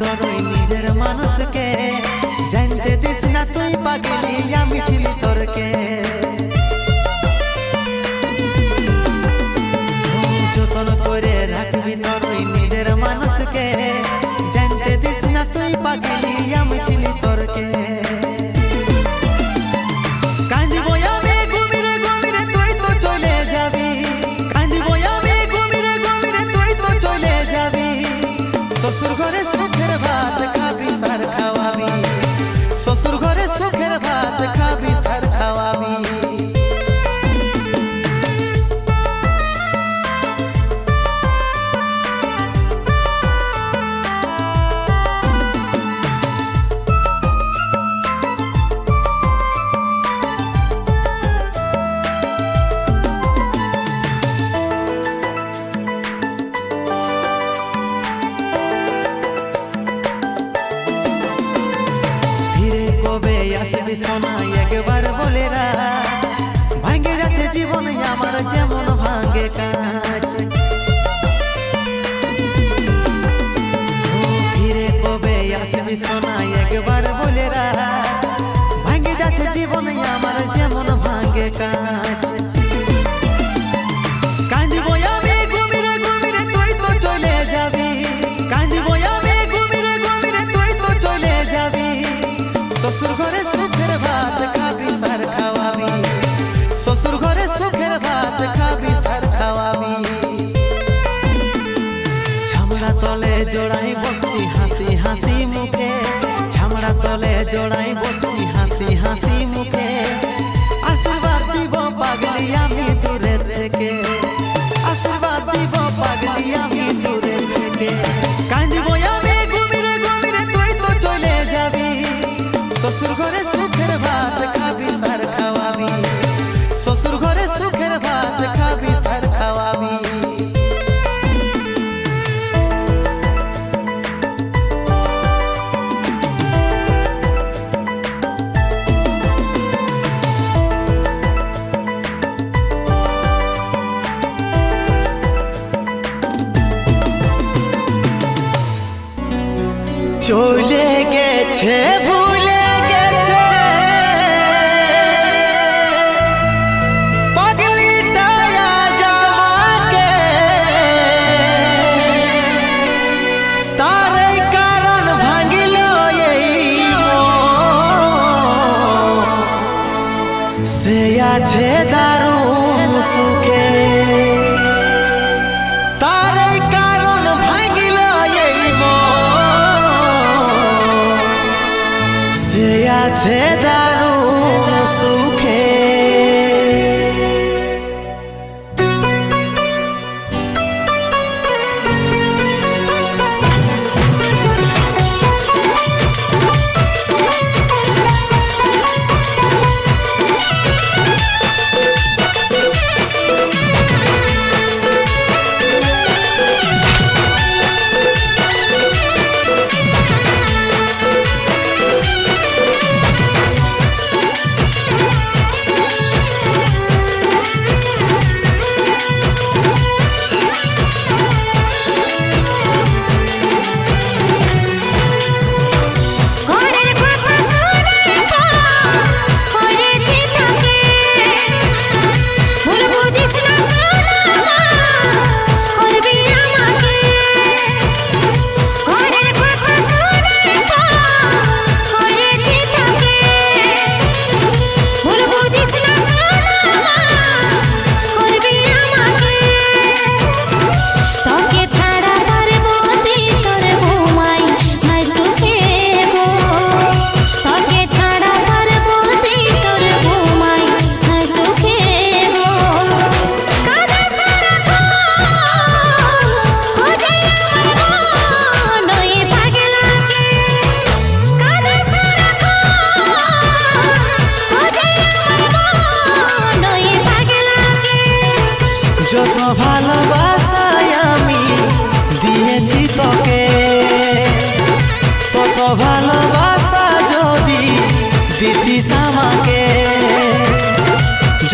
রাখবি তোর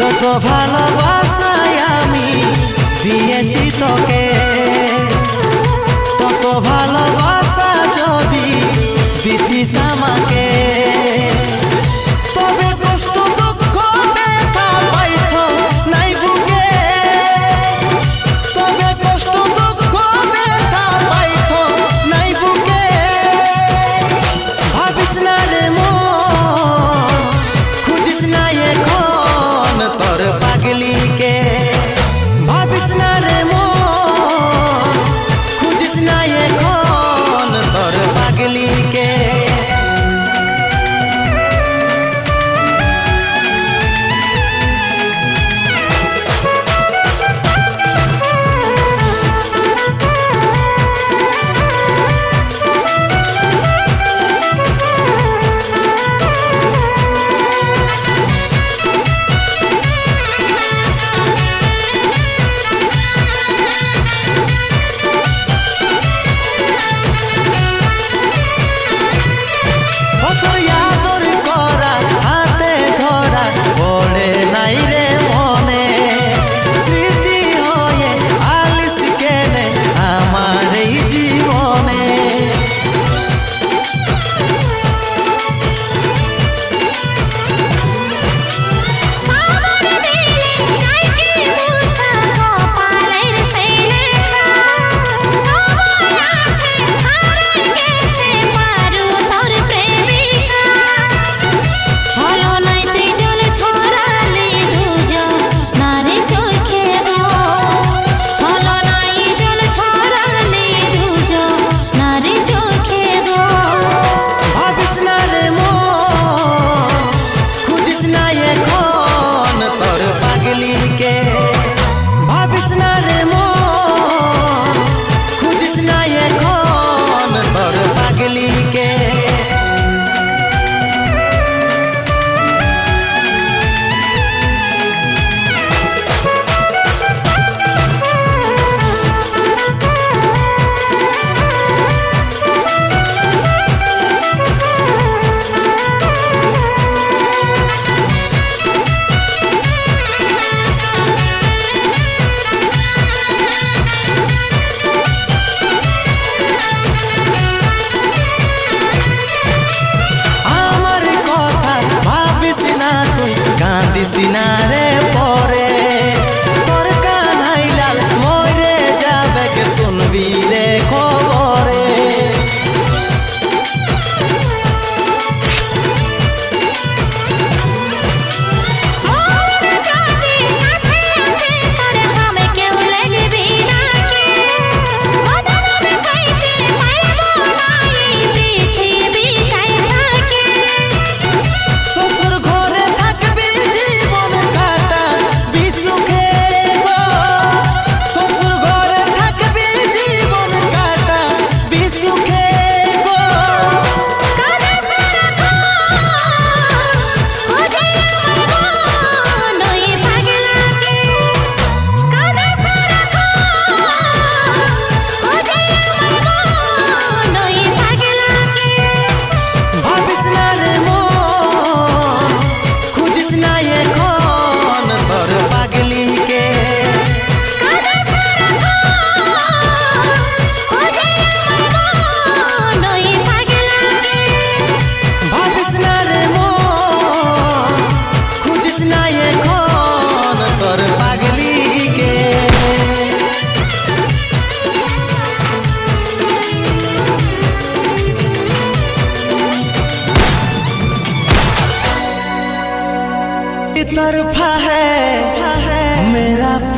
যত ভালোবাসায় আমি দিয়েছি তোকে তত ভালোবাসা যদি দিতিস আমাকে।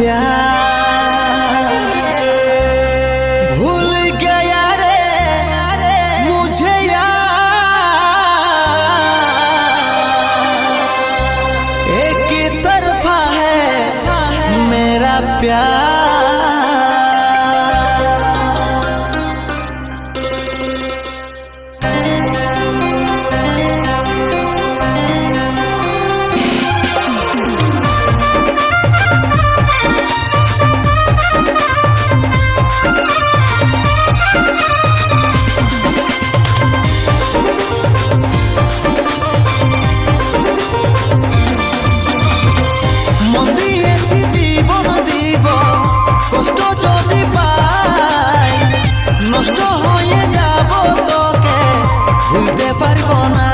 प्यार। भूल गया मुझे एक तरफा है मेरा प्यार। পারব না।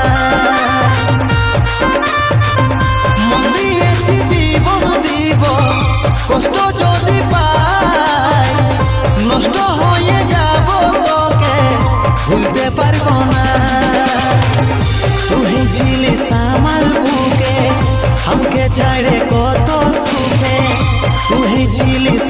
মন দিয়েছি জীবন দিব, কষ্ট যদি পাই, নষ্ট হয়ে যাব তোকে, ভুলতে পারব না। তুই ঝিলিস আমার বুকে, আমাকে ছাড়ে কত সুখে। তুই ঝিলিস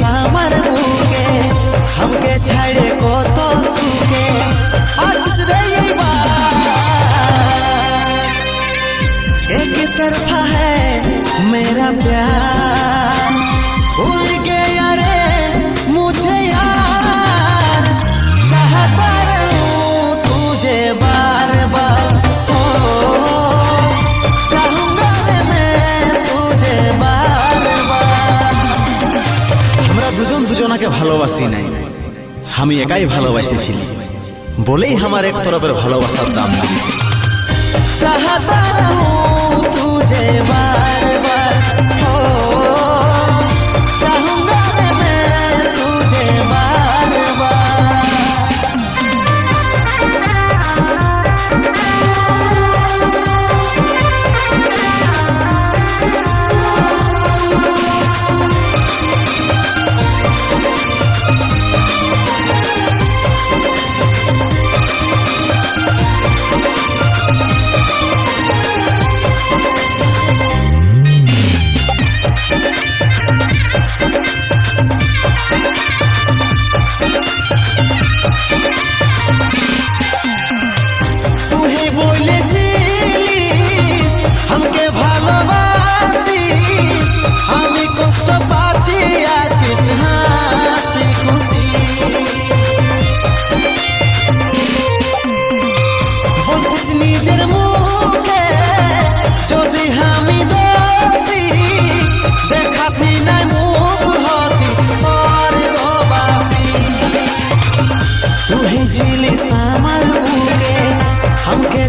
मेरा प्यार भूल गया रे मुझे यार चाहता रहूं तुझे बार बार हो चाहूंगा रे मैं तुझे बार बार আমরা দুজন দুজনাকে ভালোবাসি নাই আমি একাই ভালোবাসেছিলি বলেই আমার এক তরফের ভালোবাসার দাম দিয়েছি चाहता रहूं तुझे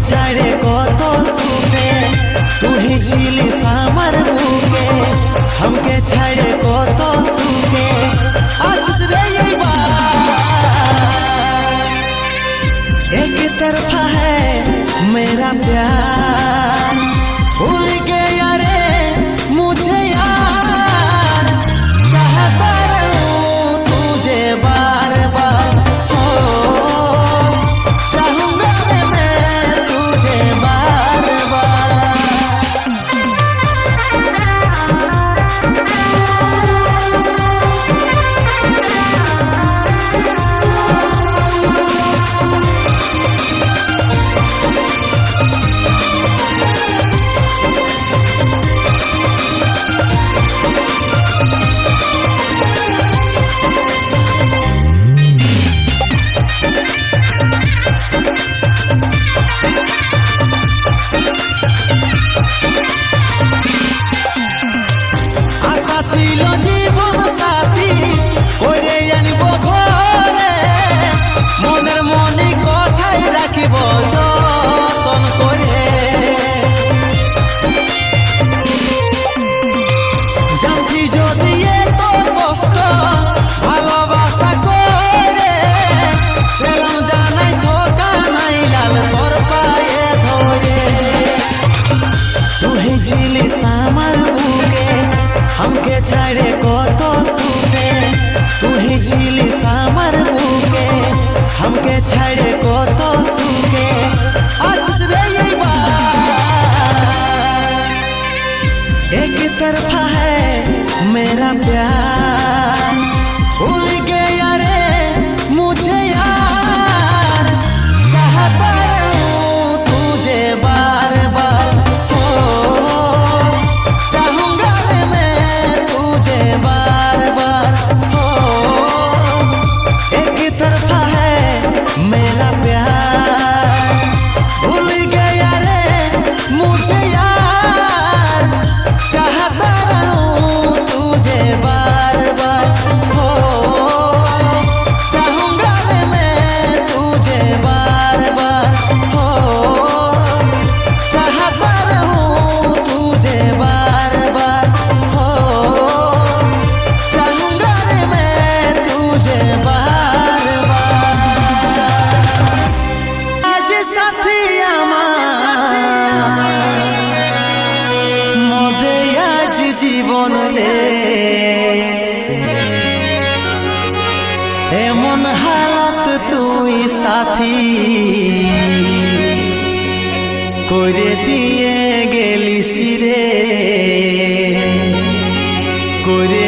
हमके চাইরে কত সুখে তুই ঝিলিস আমার বুকে हमके ছাইরে কত সুখে আজ রে এই বাত एक तरफा है मेरा प्यार हमके छड़े को तो सूखे। आज रे एक तरफा है मेरा प्यार। भूल गया জীবন রে। এমন হালত তুই সাথী করে দিয়ে গেলি রে। করে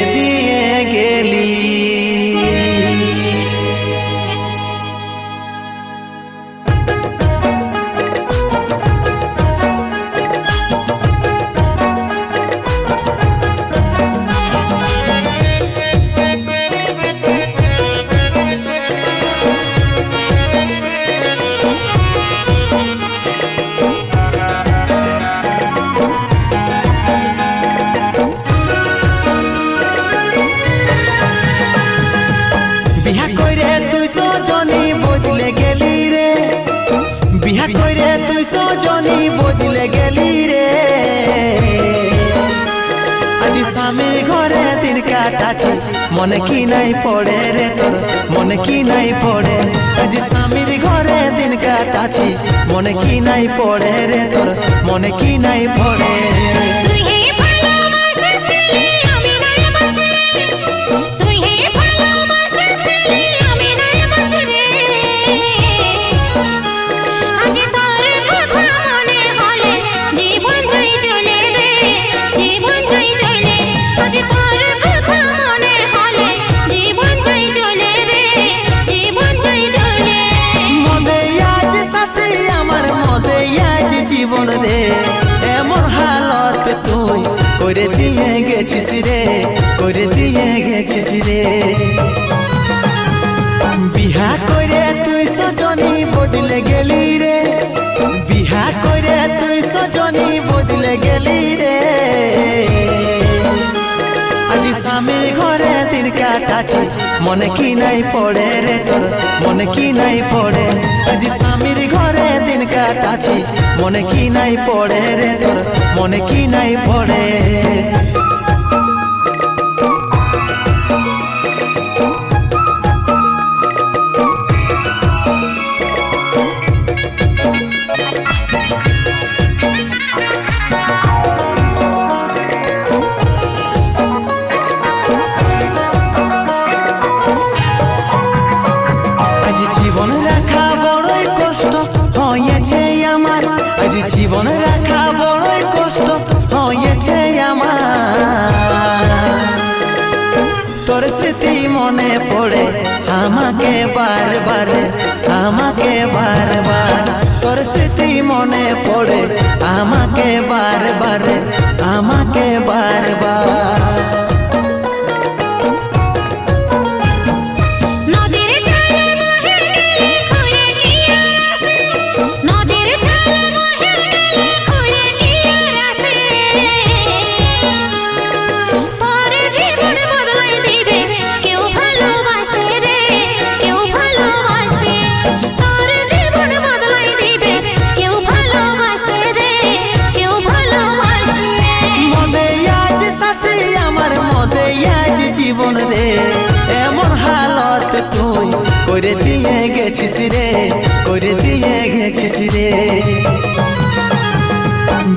গেলি রে। আজ স্বামীর ঘরে দিন কাটাছে, মনে কি নাই পড়ে রে তোর, মনে কি নাই পড়ে। আজ স্বামীর ঘরে দিন কাটাছি, মনে কি নাই পড়ে রে তোর, মনে কি নাই পড়ে করে দিয়ে গেছিস রে, করে দিয়ে গেছিস রে। বিহা করে তুই সজনী বদলে গেলি রে, বিহা করে তুই সজনী বদলে গেলি রে। আজ স্বামীর ঘরে দিন কাটাছে, মনে কি নাই পড়ে রে তোর, মনে কি নাই পড়ে। আজি স্বামীর দিন মনে কি নাই পড়ে রে তোর? মনে কি নাই পড়ে? বারবার আমাকে বারবার। তোর স্মৃতি মনে পড়ে আমাকে বারবার আমাকে বারবার।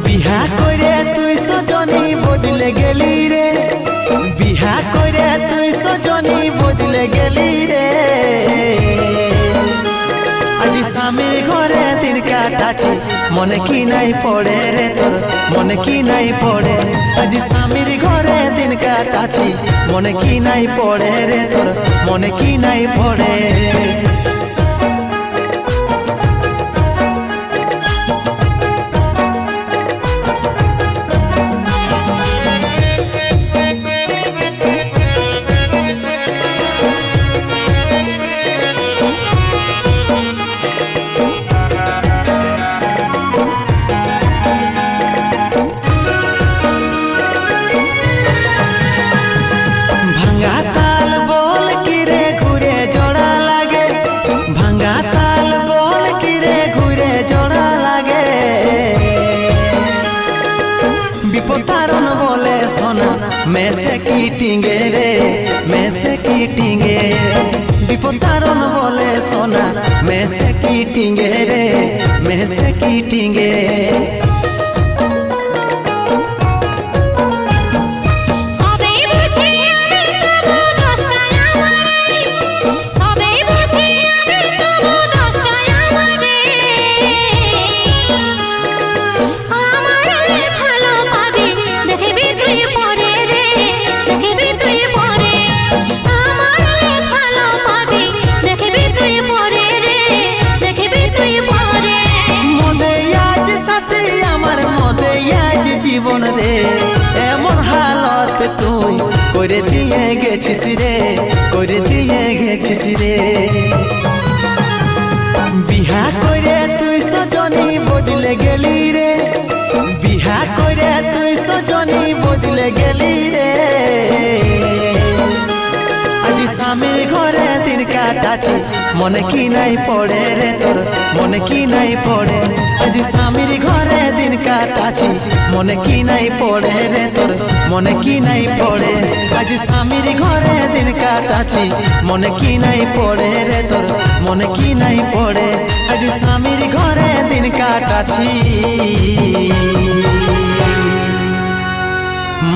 বিহা করে তুই সজনী বদলে গেলি রে। বিহা করে তুই সজনী বদলে গেলি রে। আজ স্বামীর ঘরে দিন কাটাছি, মনে কি নাই পড়ে রে তোর, মনে কি নাই পড়ে। আজ স্বামীর ঘরে দিন কাটাছি, মনে কি নাই পড়ে রে তোর, মনে কি নাই পড়ে। ডাচি মনে কি নাই পড়ে রে তোর? মনে কি নাই পড়ে? আজি স্বামীর ঘরে দিন কাটাছি মনে কি নাই পড়ে রে তোর? মনে কি নাই পড়ে? আজি স্বামীর ঘরে দিন কাটাছি মনে কি নাই পড়ে রে তোর? মনে কি নাই পড়ে? আজি স্বামীর ঘরে দিন কাটাছি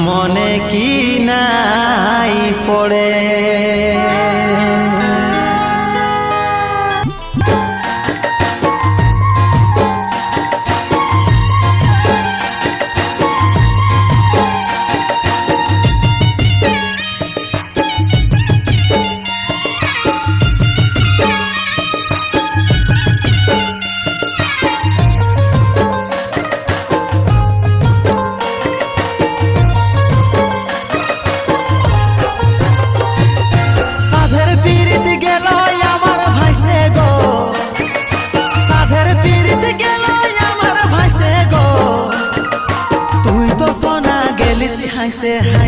মনে কি নাই পড়ে? ser.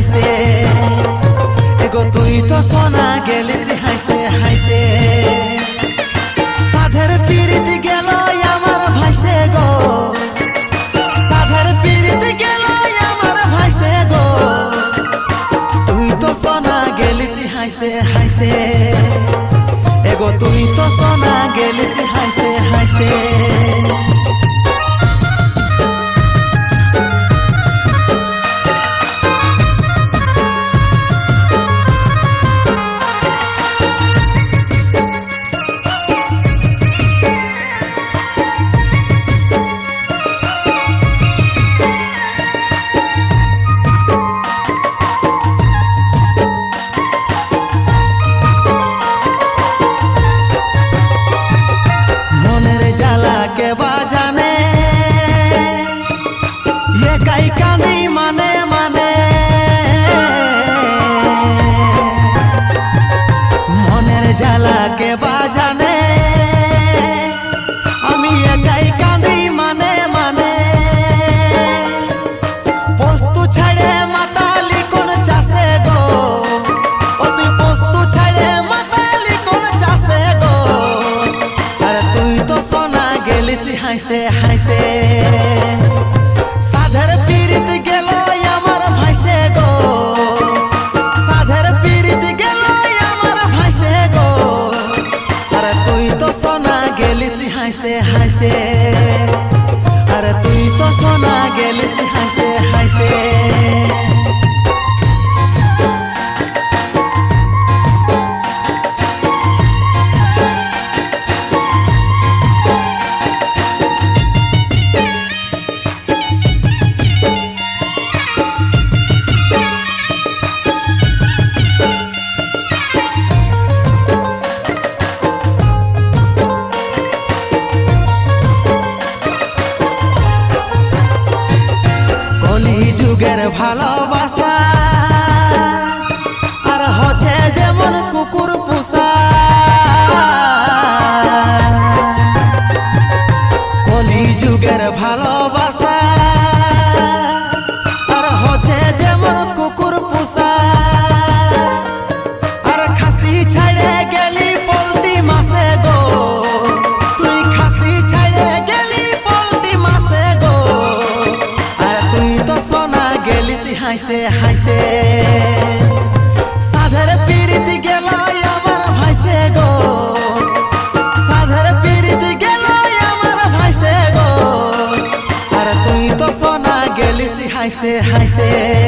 যুগের ভালোবাসা। से हाय से